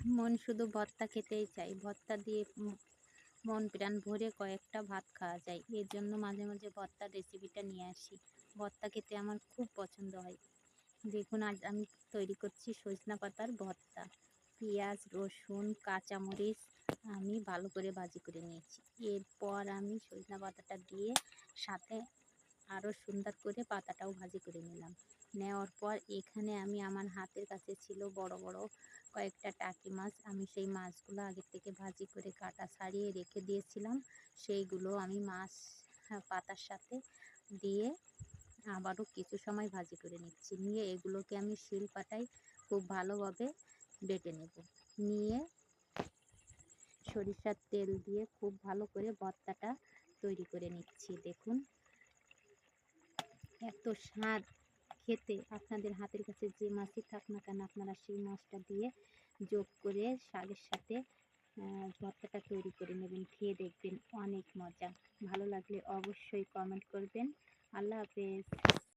মন শুধু ভর্তা খেতেই চাই। ভর্তা দিয়ে মন প্রাণ ভরে কয়েকটা ভাত খাওয়া যায়। এর জন্য মাঝে মাঝে ভর্তার রেসিপিটা নিয়ে আসি। ভর্তা খেতে আমার খুব পছন্দ হয়। দেখুন, আজ আমি তৈরি করছি সজনা পাতার ভর্তা। পেঁয়াজ, রসুন, কাঁচামরিচ আমি ভালো করে ভাজি করে নিয়েছি। এরপর আমি সজনা পাতাটা দিয়ে সাথে আরও সুন্দর করে পাতাটাও ভাজি করে নিলাম। নেওয়ার পর এখানে আমি আমার হাতের কাছে ছিল বড় বড় কয়েকটা টাকি মাছ। আমি সেই মাছগুলো আগের থেকে ভাজি করে কাটা ছাড়িয়ে রেখে দিয়েছিলাম। সেইগুলো আমি মাছ হ্যাঁ, পাতার সাথে দিয়ে আবারও কিছু সময় ভাজি করে নিচ্ছি। নিয়ে এগুলোকে আমি শিল পাটায় খুব ভালোভাবে বেটে নেব। নিয়ে সরিষার তেল দিয়ে খুব ভালো করে ভর্তাটা তৈরি করে নিচ্ছি। দেখুন এত স্বাদ খেতে। আপনাদের হাতের কাছে যে মাছই থাক না কেন, আপনারা সেই মাছটা দিয়ে যোগ করে শাকের সাথে ভর্তাটা তৈরি করে নেবেন। খেয়ে দেখবেন অনেক মজা। ভালো লাগলে অবশ্যই কমেন্ট করবেন। আল্লাহ হাফেজ।